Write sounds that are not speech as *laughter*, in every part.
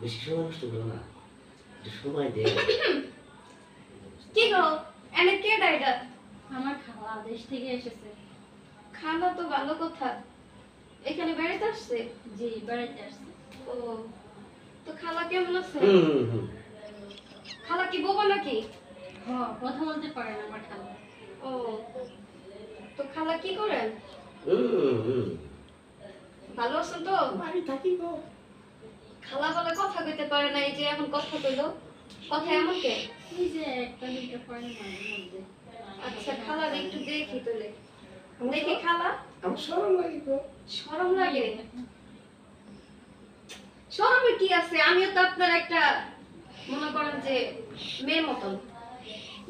বেশি সময় নষ্ট করো না। একটু সময় দে। কি গো? এনে কে ডাইডা আমার খাওয়া দেশ থেকে এসেছে। খানা তো ভালো কথা। এখানে বেড়াতে আসছে? জি বেড়াইতে আসছে। ও তো খালা কেমন আছে? হুম হুম হুম। খালা কি বোবা নাকি? হ কথা বলতে পারে না আমার খালা। ও তো খালা কি করেন? হুম হুম। ভালো আছেন তো? বাড়ি থাকি গো। খালা কইতে পারে না এই যে এখন কথা কইলো। কথা এমন কে এই যে একটা দুটো পড়ে মাঝে মধ্যে। আচ্ছা খালা একটু দেখি তোলে দেখি খালা? আমার সরম লাগে গো। শরম লাগে? শরমে কি আছে? আমিও তো আপনার একটা মনে করেন যে মেয়ের মতন।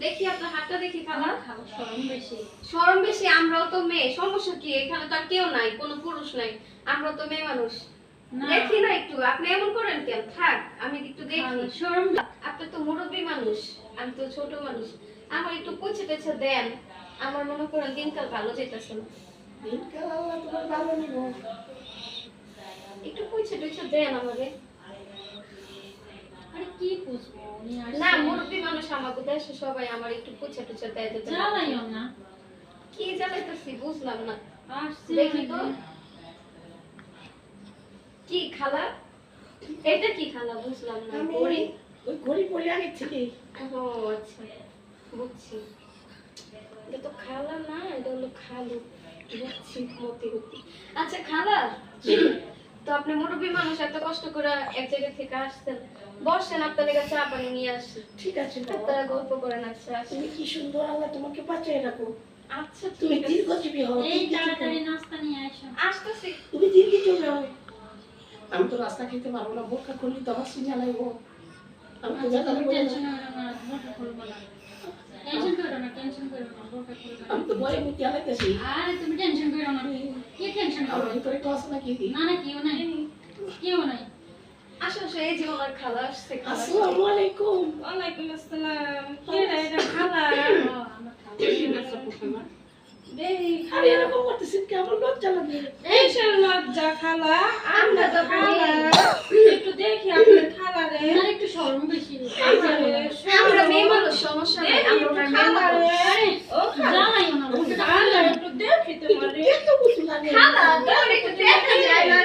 দেখি আপনার হাতটা দেখি খালা। সরম বেশি। শরম বেশি আমরাও তো মেয়ে। সমস্যা কি? এখানে তো আর কেউ নাই কোনো পুরুষ নাই। আমরা তো মেয়ে মানুষ। না দেখি না একটু আপনি এমন করেন কেন? থাক আমি একটু দেখি। সরম আপনি তো মুরব্বী মানুষ আমি তো ছোট মানুষ। আমার একটু পুছে টেছে দেন। আমার মনে করেন দিনকাল ভালো যেতেছে না। দিনকাল আল্লাহ তোমার ভালো নিব। একটু পুছে টেছে দেন আমাকে। আরে কি বুঝব না মুরব্বী মানুষ আমাকে দেশে সবাই আমার একটু দেয়। দিতে না। কি জ্বালাইতেছি বুঝলাম না। দেখি তো। কি খালা? এটা কি খালা? বুঝলাম না গড়ি ওই ঘড়ি পড়ে আগে থেকে ও আচ্ছা বুঝছি। এটা তো খালা না এটা হলো খালু। বুঝছি মতি মতি আচ্ছা খালা তো আপনি মুরব্বী মানুষ এত কষ্ট করে এক জায়গা থেকে আসছেন। বসেন আপনাদের কাছে চা পানি নিয়ে আসছি ঠিক আছে। আপনারা গল্প করেন আচ্ছা তুমি কি সুন্দর আল্লাহ তোমাকে বাঁচিয়ে রাখো। আচ্ছা তুমি দীর্ঘজীবী হও এই তাড়াতাড়ি নাস্তা নিয়ে আসো। আসতেছি। তুমি দীর্ঘজীবী হও আমি তো রাস্তা খেতে পারব না বোকা করলি তো আমার সিনা লাগবো। আমি তো। টেনশন বোরকা বোরকা আলাইতেছি আরে তুমি করো না। কি না না কেউ নাই। কেউ নাই। আসো আসো এই যে খালা আসছে। আসসালামু আলাইকুম। ওয়ালাইকুম আসসালাম। কে রে খালা? *laughs* দেই আরে এরকম করতেছেন কি লজ্জা লাগে। এই লজ্জা খালা। আমরা তো খালা একটু দেখি আপনার খালা রে একটু শরম বেশি। আমরা মেয়ে মানুষ সমস্যা নেই আমরা ওনার মেয়ে মানুষ ও খালা জ্বালাইও না বোরকা খালা একটু দেখি তোমার রে এত বুঝু লাগে খালা তোমার একটু দেখা যায় না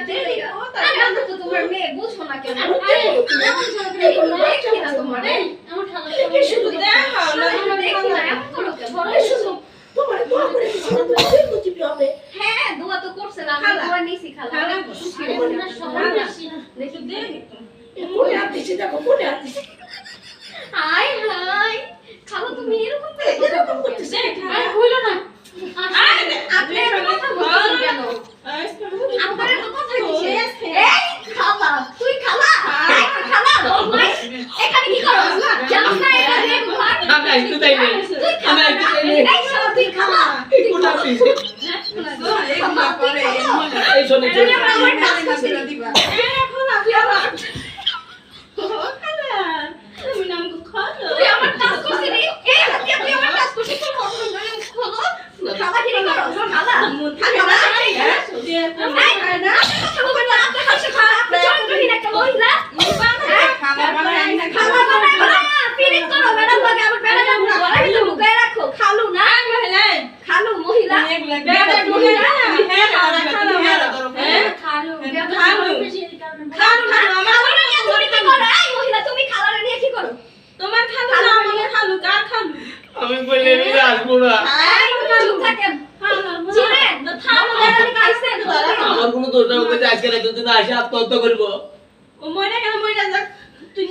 আরে আমরা তো তোমার মেয়ে বুঝো না কেন আমি আরে দেখব তুমি। এমন ঝগড়া করো না, দেখি না তোমার এই, আমার খালা দেখে শুধু দেখো না আমরা দেখি না এমন করো কেন এই শুধু তোমার দোয়া করে দিছি না তুমি দীর্ঘজীবী হবে হ্যাঁ দোয়া তো করছে না আমি খালা। দোয়া নিছি খালা খালা। অনেক খুশি আরে হলাম। তোমার শরম বেশি একটু দেখি তো। কোনে হাত হাত হাই হাই তুমি এরকম এরকম করতেছে আরে হইল না। আরে, আপনি এত কথা বলছেন কেন? আপনার এত কথা কিসে এই খালা তুই খালা খালা? এখানে কি করছ জানো না এটা রে ভাই আমি একটু তাই নেই আমি একটু তাই নেই এই শালা তুই খালা। এই কোনা দিছি খালা তুই খালা। এই শোনে এটা আমার কাজ দিবা এই খালা তুই আমার মহিলা খালা বানাই না খালা বানাই না পিরিত করো ম্যাডাম লাগে আমার ম্যাডাম গলা ভিতরে লুকায় রাখো খালু না মহিলাই খালু মহিলা এগুলা বেড়া মহিলা হ্যাঁ খালা খালা হ্যাঁ খালু খালু। বেশি এই কারণে খালু না আমার খালু নিয়ে চুরিতে করো এই মহিলা তুমি করো? তোমার খালু না আমার খালু কার খালু? আমি বললে নিয়ে আসব না। এই চুপ থাকেন। আমার কোনো দোষ না ওকে আজকে রাতে যদি আসে আত্মহত্যা করব। ও মরে গেল মরে যাক তুই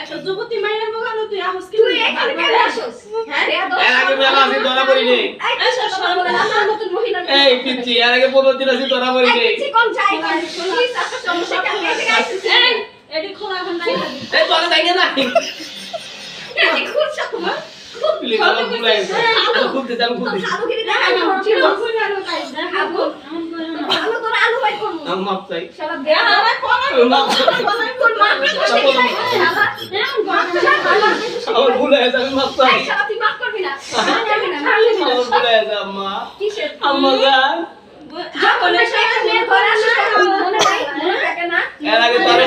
একটা যুবতী মাইরা বগালো তুই আহস কি তুই এখানে কেন আসছস হ্যাঁ? এর আগে মেলা আছে ধরা পড়ি নেই। এই তো বলে আমার মতন মহিলা এই পিচ্ছি এর আগে পনেরো দিন আছে ধরা পড়ি নেই এই কোন যাই প্লিজ সমস্যা কেন এই এডি খোলা এখন নাই এই তো। না। মা তুই মাফ করবি না। মাফ করবি না মাফ করবি আমার না। ভুল হয়ে গেছে আম্মা। মনে মনে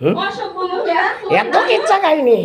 হ্যাঁ? এত কিচ্ছা কাহিনী।